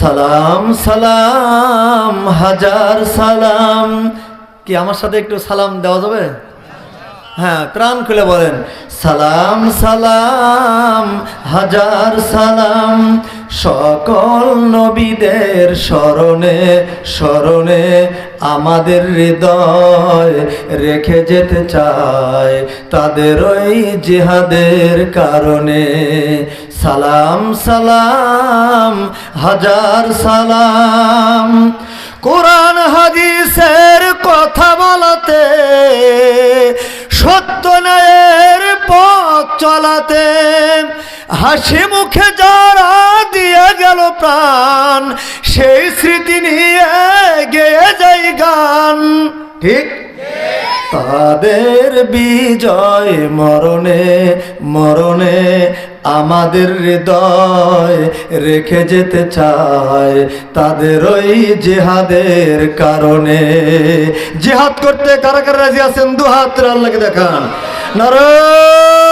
সালাম সালাম, হাজার সালাম। কি আমার সাথে একটু সালাম দেওয়া যাবে? হ্যাঁ প্রাণ খুলে বলেন। সালাম সালাম, হাজার সালাম। সকল নবীদের স্মরণে স্মরণে আমাদের হৃদয় রেখে যেতে চায়। তাদের ওই জিহাদের কারণে সালাম সালাম, হাজার সালাম। কোরআন হাদিসের কথা বলাতে, সত্য পথ চলাতে, হাসি মুখে যারা দিয়ে গেল প্রাণ, সেই স্মৃতি নিয়ে গেয়ে যাই গান। ঠিক? তাদের বিজয় মরণে মরণে আমাদের হৃদয় রেখে যেতে চায় তাদের ওই জেহাদের কারণে। জেহাদ করতে কারা কারা রাজি আছেন? দু হাত আল্লাহকে দেখান। নারায়ণ